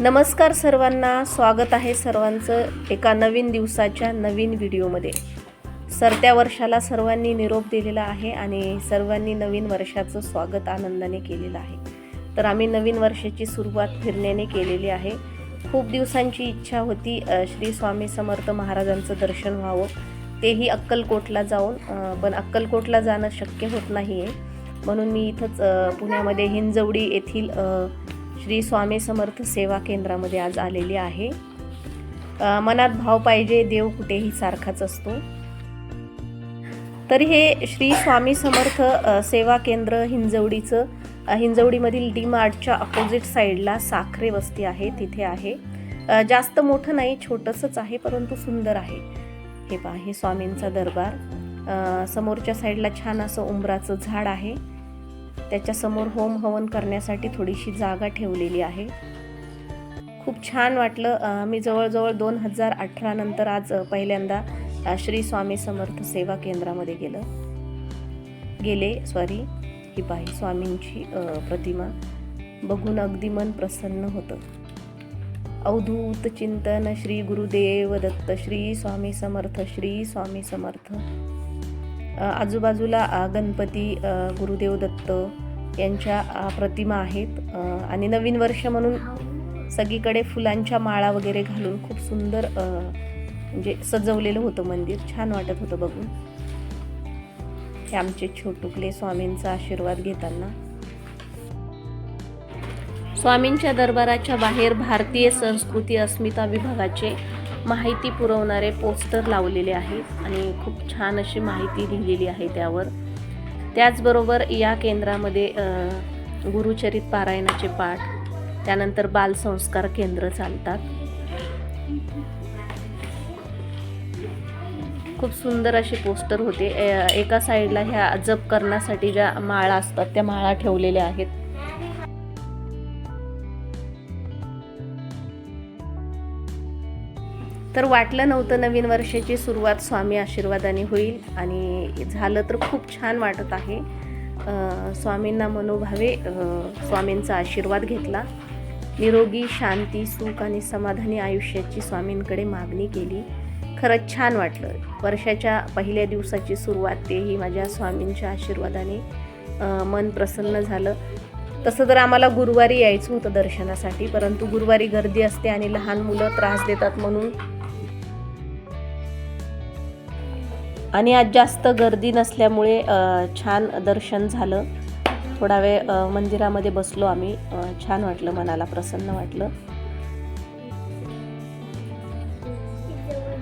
नमस्कार सर्वांना स्वागत आहे सर्वांचं एका नवीन दिवसाच्या नवीन व्हिडिओमध्ये. सरत्या वर्षाला सर्वांनी निरोप दिलेला आहे आणि सर्वांनी नवीन वर्षाचं स्वागत आनंदाने केलेलं आहे. तर आम्ही नवीन वर्षाची सुरुवात फिरण्याने केलेली आहे. खूप दिवसांची इच्छा होती श्री स्वामी समर्थ महाराजांचं दर्शन व्हावं. तेही अक्कलकोटला जाऊन पण अक्कलकोटला जाणं शक्य होत नाही आहे म्हणून मी इथंच पुण्यामध्ये हिंजवडी येथील श्री स्वामी समर्थ सेवा केंद्रामध्ये आज आलेली आहे. मनात भाव पाहिजे देव कुठेही सारखाच असतो. तर हे श्री स्वामी समर्थ सेवा केंद्र हिंजवडीचं हिंजवडीमधील डी मार्टच्या अपोजिट साईडला साखरे वस्ती आहे तिथे आहे. जास्त मोठं नाही छोटंसंच आहे परंतु सुंदर आहे. हे पहा हे स्वामींचा दरबार. समोरच्या साईडला छान असं उंबराचं झाड आहे. त्याच्यासमोर होम हवन करण्यासाठी थोडीशी जागा ठेवलेली आहे. खूप छान वाटलं. मी जवळजवळ दोन हजार अठरा नंतर आज पहिल्यांदा श्री स्वामी समर्थ सेवा केंद्रामध्ये गेलं. गेले सॉरी ही पाही स्वामींची प्रतिमा. बघून अगदी मन प्रसन्न होतं. अवधूत चिंतन श्री गुरुदेव दत्त श्री स्वामी समर्थ श्री स्वामी समर्थ. आजूबाजूला गणपती गुरुदेव दत्त यांच्या प्रतिमा आहेत. आणि नवीन वर्ष म्हणून सगळीकडे फुलांच्या माळा वगैरे घालून खूप सुंदर म्हणजे सजवलेलं होतं मंदिर. छान वाटत होतं बघून. हे आमचे छोटुकले स्वामींचा आशीर्वाद घेताना. स्वामींच्या दरबाराच्या बाहेर भारतीय संस्कृती अस्मिता विभागाचे माहिती पुरवणारे पोस्टर लावलेले आहेत आणि खूप छान अशी माहिती लिहिलेली आहे त्यावर. त्याचबरोबर या केंद्रामध्ये गुरुचरित पारायणाचे पाठ त्यानंतर बालसंस्कार केंद्र चालतात. खूप सुंदर असे पोस्टर होते. एका साईडला ह्या जप करण्यासाठी ज्या माळा असतात त्या माळा ठेवलेल्या आहेत. तर वाटलं नव्हतं नवीन वर्षाची सुरुवात स्वामी आशीर्वादाने होईल आणि झालं तर खूप छान वाटत आहे. स्वामींना मनोभावे स्वामींचा आशीर्वाद घेतला. निरोगी शांती सुख आणि समाधानी आयुष्याची स्वामींकडे मागणी केली. खरंच छान वाटलं. वर्षाच्या पहिल्या दिवसाची सुरुवात तेही माझ्या स्वामींच्या आशीर्वादाने मन प्रसन्न झालं. तसं तर आम्हाला गुरुवारी यायचं होतं दर्शनासाठी परंतु गुरुवारी गर्दी असते आणि लहान मुलं त्रास देतात म्हणून आणि आज जास्त गर्दी नसल्यामुळे छान दर्शन झालं. थोडा वेळ मंदिरामध्ये बसलो आम्ही. छान वाटलं मनाला प्रसन्न वाटलं.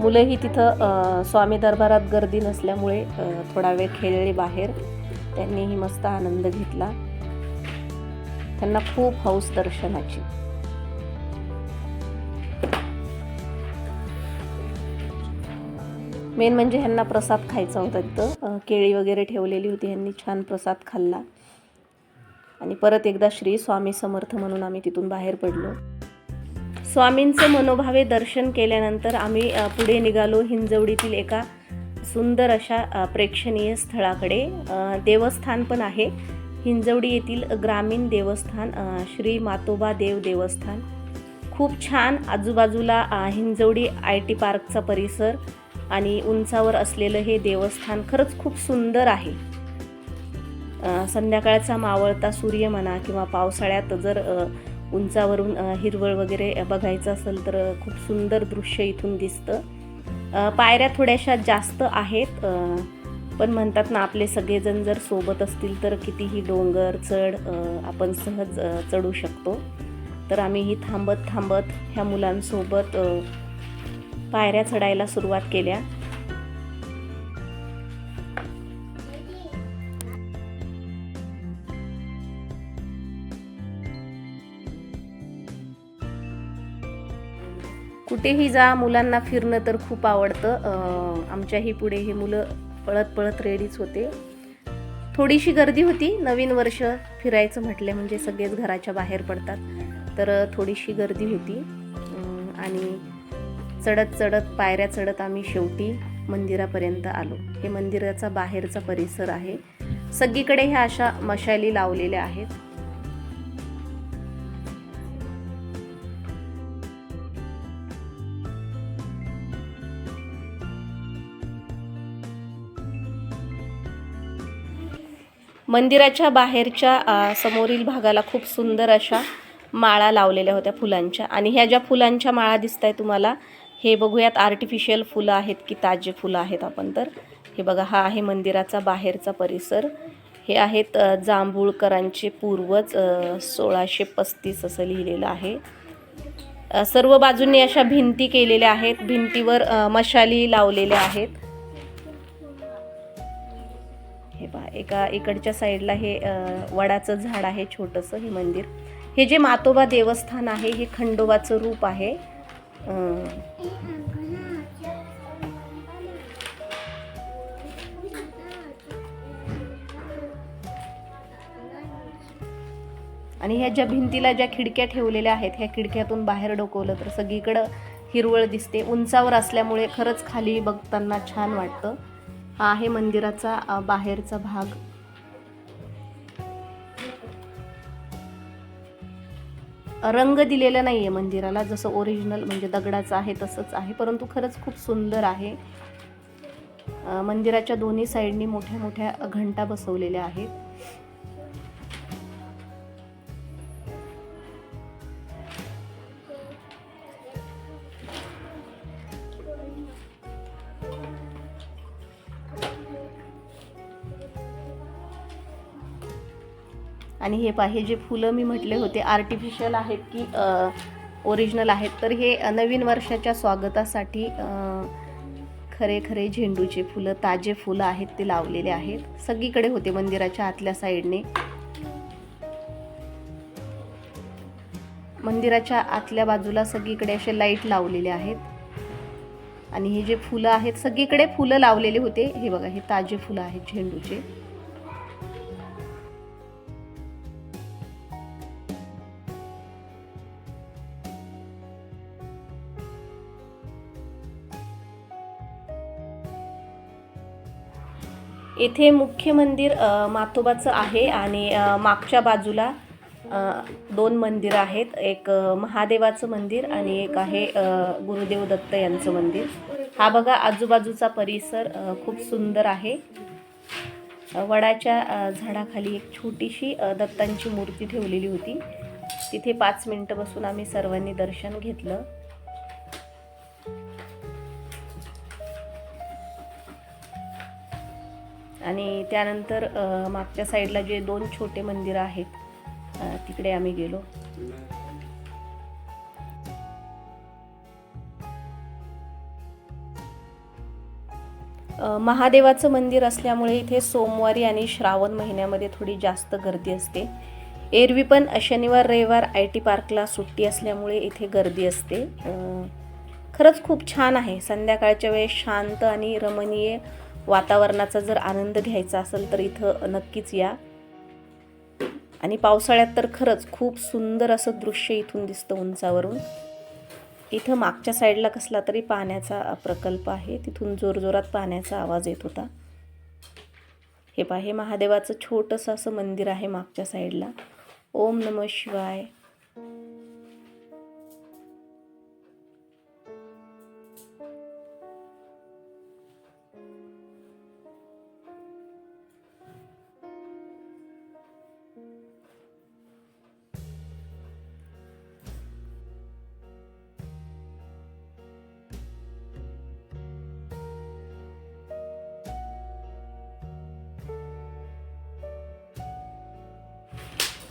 मुलंही तिथं स्वामी दरबारात गर्दी नसल्यामुळे थोडा वेळ खेळले बाहेर. त्यांनीही मस्त आनंद घेतला. त्यांना खूप हौस दर्शनाची. मेन म्हणजे ह्यांना प्रसाद खायचा होता तिथं. केळी वगैरे ठेवलेली होती ह्यांनी छान प्रसाद खाल्ला. आणि परत एकदा श्री स्वामी समर्थ म्हणून आम्ही तिथून बाहेर पडलो. स्वामींचं मनोभावे दर्शन केल्यानंतर आम्ही पुढे निघालो हिंजवडीतील एका सुंदर अशा प्रेक्षणीय स्थळाकडे. देवस्थान पण आहे. हिंजवडी येथील ग्रामीण देवस्थान श्री मातोबा देव देवस्थान. खूप छान आजूबाजूला हिंजवडी आय टी पार्कचा परिसर आणि उंचावर असलेलं हे देवस्थान खरंच खूप सुंदर आहे. संध्याकाळचा मावळता सूर्य म्हणा किंवा पावसाळ्यात जर उंचावरून हिरवळ वगैरे बघायचं असेल तर खूप सुंदर दृश्य इथून दिसतं. पायऱ्या थोड्याशा जास्त आहेत पण म्हणतात ना आपले सगळेजण जर सोबत असतील तर कितीही डोंगर चढ आपण सहज चढू शकतो. तर आम्ही ही थांबत थांबत ह्या मुलांसोबत पायऱ्या चढायला सुरुवात केल्या. कुठेही जा मुलांना फिरणं तर खूप आवडतं. आमच्याही पुढे हे मुलं पळत पळत रेडीच होते. थोडीशी गर्दी होती नवीन वर्ष फिरायचं म्हटलं म्हणजे सगळेच घराच्या बाहेर पडतात. तर थोडीशी गर्दी होती. आणि चढत चढत पायऱ्या चढत आम्ही शेवटी मंदिरापर्यंत आलो. हे मंदिराचा बाहेरचा परिसर आहे. सगळीकडे ह्या अशा मशाली लावलेल्या आहेत. मंदिराच्या बाहेरच्या समोरील भागाला खूप सुंदर अशा माळा लावलेल्या होत्या फुलांच्या. आणि ह्या ज्या फुलांच्या माळा दिसत आहे तुम्हाला हे बघूयात आर्टिफिशियल फुलं आहेत की ताजे फुलं आहेत आपण तर. हे बघा हा आहे मंदिराचा बाहेरचा परिसर. हे आहेत जांभूळकरांचे पूर्वज सोळाशे पस्तीस असं लिहिलेलं आहे. सर्व बाजूंनी अशा भिंती केलेल्या आहेत. भिंतीवर मशाली लावलेल्या आहेत. हे पहा एका इकडच्या साईडला हे वडाचं झाड आहे छोटंसं हे मंदिर. हे जे मातोबा देवस्थान आहे हे खंडोबाचं रूप आहे. आणि ह्या ज्या भिंतीला ज्या खिडक्या ठेवलेल्या आहेत ह्या खिडक्यातून बाहेर डोकवलं तर सगळीकडं हिरवळ दिसते. उंचावर असल्यामुळे खरंच खाली बघताना छान वाटतं. हा आहे मंदिराचा बाहेरचा भाग. रंग दिलेला नाही आहे मंदिराला जसं ओरिजिनल म्हणजे दगडाचं आहे तसंच आहे परंतु खरंच खूप सुंदर आहे. मंदिराच्या दोन्ही साईडनी मोठ्या मोठ्या घंटा बसवलेल्या आहेत. आणि हे पाहे जे फुलं मी म्हटले होते आर्टिफिशियल आहेत की ओरिजिनल आहेत तर हे नवीन वर्षाच्या स्वागतासाठी खरे खरे झेंडूचे फुलं ताजे फुलं आहेत ते लावलेले आहेत. सगळीकडे होते मंदिराच्या आतल्या साईडने. मंदिराच्या आतल्या बाजूला सगळीकडे असे लाइट लावलेले आहेत. आणि हे जे फुलं आहेत सगळीकडे फुलं लावलेले होते. हे बघा हे ताजे फुलं आहेत झेंडूचे. येथे मुख्य मंदिर मातोबाचं आहे आणि मागच्या बाजूला दोन मंदिरं आहेत. एक महादेवाचं मंदिर आणि एक आहे गुरुदेव दत्त यांचं मंदिर. हा बघा आजूबाजूचा परिसर खूप सुंदर आहे. वडाच्या झाडाखाली एक छोटीशी दत्तांची मूर्ती ठेवलेली होती. तिथे पाच मिनटं बसून आम्ही सर्वांनी दर्शन घेतलं. आणि त्यानंतर मागच्या साईडला जे दोन छोटे मंदिरं आहेत तिकडे आम्ही गेलो. महादेवाचं मंदिर असल्यामुळे इथे सोमवारी आणि श्रावण महिन्यामध्ये थोडी जास्त गर्दी असते. एरवी पण शनिवार रविवार आय टी पार्कला सुट्टी असल्यामुळे इथे गर्दी असते. खरंच खूप छान आहे. संध्याकाळच्या वेळेस शांत आणि रमणीय वातावरणाचा जर आनंद घ्यायचा असेल तर इथं नक्कीच या. आणि पावसाळ्यात तर खरंच खूप सुंदर असं दृश्य इथून दिसतं उंचावरून. इथं मागच्या साईडला कसला तरी पाण्याचा प्रकल्प आहे. तिथून जोरजोरात पाण्याचा आवाज येत होता. हे पहा हे महादेवाचं छोटंसं असं मंदिर आहे मागच्या साईडला. ओम नम शिवाय.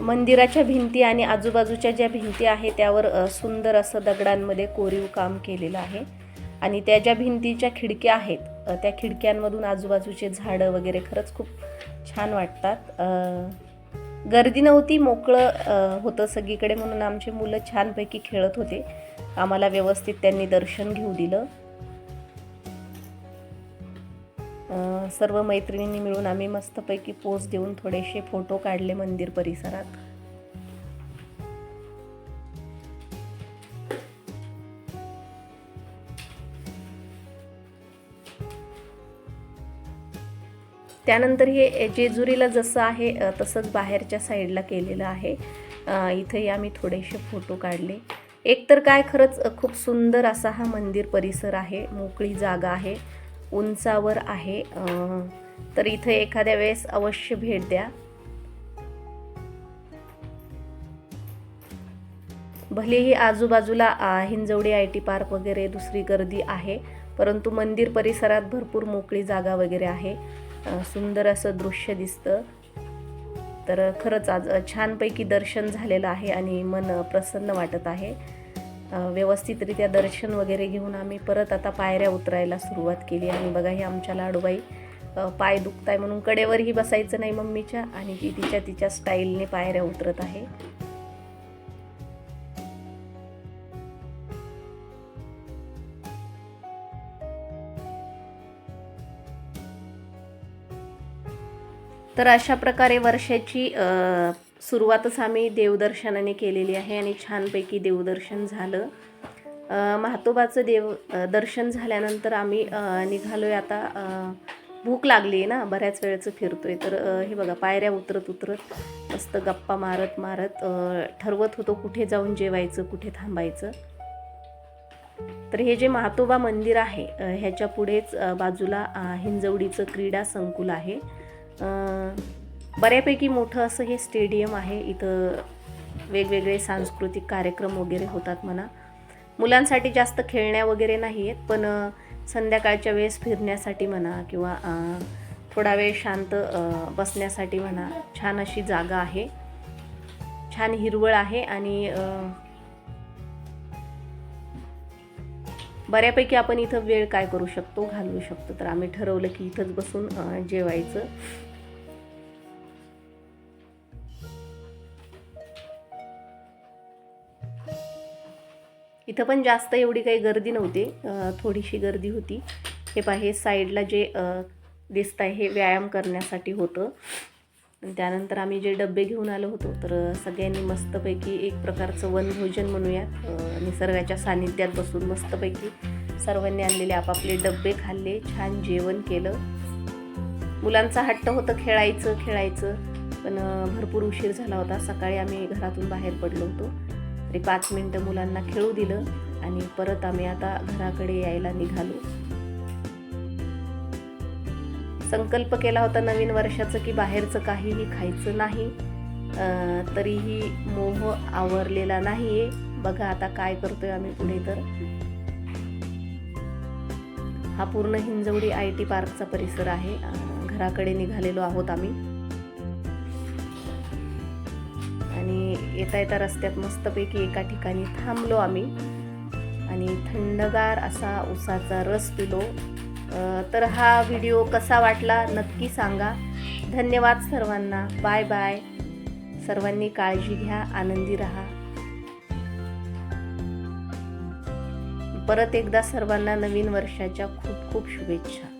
मंदिराच्या भिंती आणि आजूबाजूच्या ज्या भिंती आहे त्यावर सुंदर असं दगडांमध्ये कोरीव काम केलेलं आहे. आणि त्या ज्या भिंतीच्या खिडक्या आहेत त्या खिडक्यांमधून आजूबाजूचे झाडं वगैरे खरंच खूप छान वाटतात. गर्दी नव्हती मोकळं होतं सगळीकडे म्हणून आमचे मुलं छानपैकी खेळत होते. आम्हाला व्यवस्थित त्यांनी दर्शन घेऊ दिलं. सर्व मैत्रिणींनी मिळून आम्ही मस्तपैकी पोज देऊन थोडेसे फोटो काढले मंदिर परिसरात. त्यानंतर हे जेजुरीला जसं आहे तसंच बाहेरच्या साईडला केलेलं आहे. इथेही आम्ही थोडेसे फोटो काढले. एक तर काय खरंच खूप सुंदर असा हा मंदिर परिसर आहे मोकळी जागा आहे. उंचावर आहे. तर इथे एखाद्या वेळेस अवश्य भेट द्या. भलेही आजूबाजूला हिंजवडी आय टी पार्क वगैरे दुसरी गर्दी आहे परंतु मंदिर परिसरात भरपूर मोकळी जागा वगैरे आहे. सुंदर असं दृश्य दिसतं. तर खरंच आज छानपैकी दर्शन झालेलं आहे आणि मन प्रसन्न वाटत आहे. व्यवस्थितरित्या दर्शन वगैरे घेऊन आम्ही परत आता पायऱ्या उतरायला सुरुवात केली. आणि बघा ही आमच्या लाडूबाई पाय दुखत आहे म्हणून कडेवरही बसायचं नाही मम्मीच्या आणि ती तिच्या तिच्या स्टाईलने पायऱ्या उतरत आहे. तर अशा प्रकारे वर्षाची सुरुवातच आम्ही देवदर्शनाने केलेली आहे आणि छानपैकी देवदर्शन झालं. अ, म्हातोबाचं देव दर्शन झाल्यानंतर आम्ही निघालो निघालोय आता भूक लागली आहे ना बऱ्याच वेळचं फिरतोय. तर हे बघा पायऱ्या उतरत उतरत मस्त गप्पा मारत मारत ठरवत होतो कुठे जाऊन जेवायचं कुठे थांबायचं. तर हे जे महातोबा मंदिर आहे ह्याच्या पुढेच बाजूला हिंजवडीचं क्रीडा संकुल आहे. बऱ्यापैकी मोठं असं हे स्टेडियम आहे. इथं वेगवेगळे सांस्कृतिक कार्यक्रम वगैरे होतात म्हणा. मुलांसाठी जास्त खेळण्या वगैरे नाही आहेत पण संध्याकाळच्या वेळेस फिरण्यासाठी म्हणा किंवा थोडा वेळ शांत बसण्यासाठी म्हणा छान अशी जागा आहे. छान हिरवळ आहे आणि बऱ्यापैकी आपण इथं वेळ काय करू शकतो घालवू शकतो. तर आम्ही ठरवलं की इथंच बसून जेवायचं. इथं पण जास्त एवढी काही गर्दी नव्हती. थोडीशी गर्दी होती. हे पाहे साईडला जे दिसत आहे हे व्यायाम करण्यासाठी होतं. त्यानंतर आम्ही जे डबे घेऊन आलो होतो तर सगळ्यांनी मस्तपैकी एक प्रकारचं वनभोजन म्हणूयात. निसर्गाच्या सानिध्यात बसून मस्तपैकी सर्वांनी आणलेले आपापले डबे खाल्ले छान जेवण केलं. मुलांचा हट्ट होतं खेळायचं खेळायचं. पण भरपूर उशीर झाला होता. सकाळी आम्ही घरातून बाहेर पडलो होतो. तरी पाच मिनटं मुलांना खेळू दिलं आणि परत आम्ही आता घराकडे यायला निघालो. संकल्प केला होता नवीन वर्षाचं की बाहेरचं काहीही खायचं नाही तरीही मोह आवरलेला नाही आहे बघा आता काय करतोय आम्ही पुढे तर. हा पूर्ण हिंजवडी आय टी पार्कचा परिसर आहे. घराकडे निघालेलो आहोत आम्ही. आणि येता येता रस्त्यात मस्तपैकी एका ठिकाणी थांबलो आम्ही. आणि थंडगार असा उसाचा रस पिलो. तर हा व्हिडिओ कसा वाटला नक्की सांगा. धन्यवाद सर्वांना. Bye bye. सर्वांनी काळजी घ्या आनंदी राहा. परत एकदा सर्वांना नवीन वर्षाच्या खूप खूप शुभेच्छा.